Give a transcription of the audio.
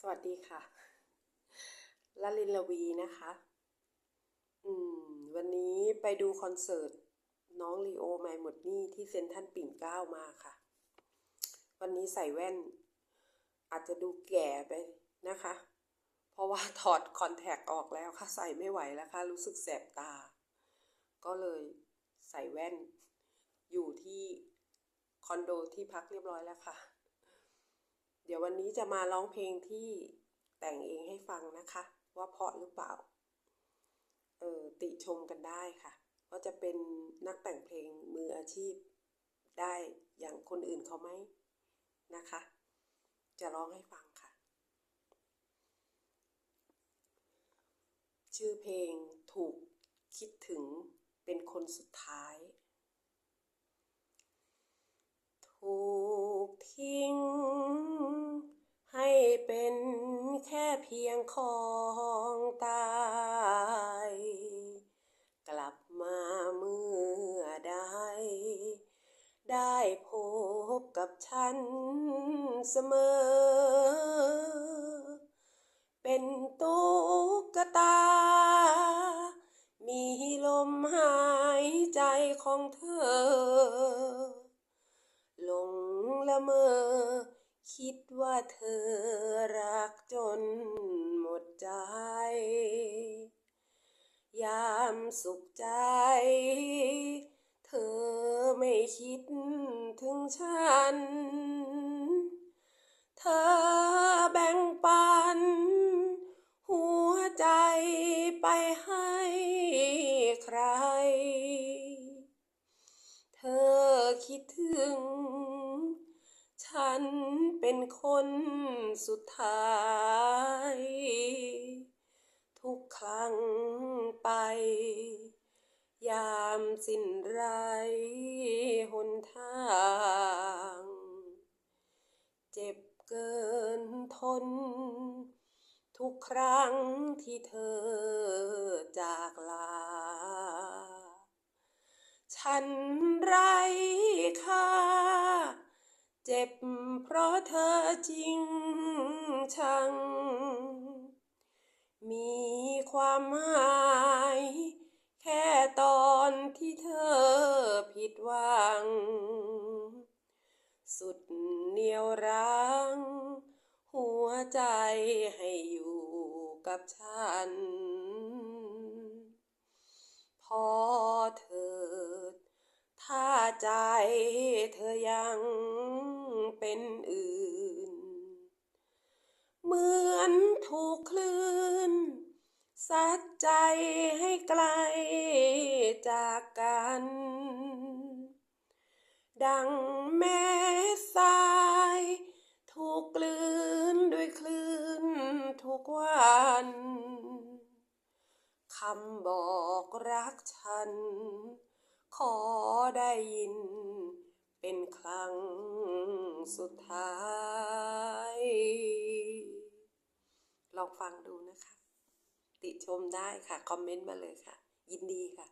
สวัสดีค่ะลลินลวีนะคะ อืม วันนี้ไปดูคอนเสิร์ต น้องลีโอไมหมดนี่ที่เซนทัลปิ่นเกล้ามาค่ะ วันนี้ใส่แว่น อาจจะดูแก่ไปนะคะ เพราะว่าถอดคอนแทคออกแล้วค่ะ ใส่ไม่ไหวแล้วค่ะ รู้สึกแสบตา ก็เลยใส่แว่น อยู่ที่คอนโดที่พักเรียบร้อยแล้วค่ะ เดี๋ยววันนี้จะมาร้องเพลงที่แต่งเองให้ฟังนะคะ ว่าเพราะหรือเปล่า เออติชมกันได้ค่ะ ว่าจะเป็นนักแต่งเพลงมืออาชีพได้อย่างคนอื่นเขาไหมนะคะ จะร้องให้ฟังค่ะ ชื่อเพลงถูกคิดถึงเป็นคนสุดท้าย ถูกทิ้ง ให้เป็นแค่ เพียงของตาย กลับมาเมื่อใด ได้พบกับฉันเสมอ เป็นตุ๊กตา มีลมหายใจของเธอหลงละเมอ คิดว่าเธอรักจนหมดใจ ยามสุขใจ เธอไม่คิดถึงฉัน เธอแบ่งปัน หัวใจไปให้ใคร เธอคิดถึง ฉันเป็นคนสุดท้าย ทุกครั้งไป ยามสิ้นไรหนทาง เจ็บเกินทน ทุกครั้งที่เธอจากลา ฉัน เจ็บเพราะเธอจริงชัง มีความหมายแค่ตอนที่เธอผิดหวัง สุดเหนียวรั้ง หัวใจให้อยู่กับฉัน พอเถิดถ้าใจ เป็นอื่น เหมือนถูกคลื่นซัดใจให้ไกลจากกัน ดังแม่ทราย ถูกกลืนด้วยคลื่นทุกวันคำบอกรักฉัน ขอได้ยินเป็นครั้ง สุดท้าย ลองฟังดูนะคะ ติชมได้ค่ะ คอมเมนต์มาเลยค่ะ ยินดีค่ะ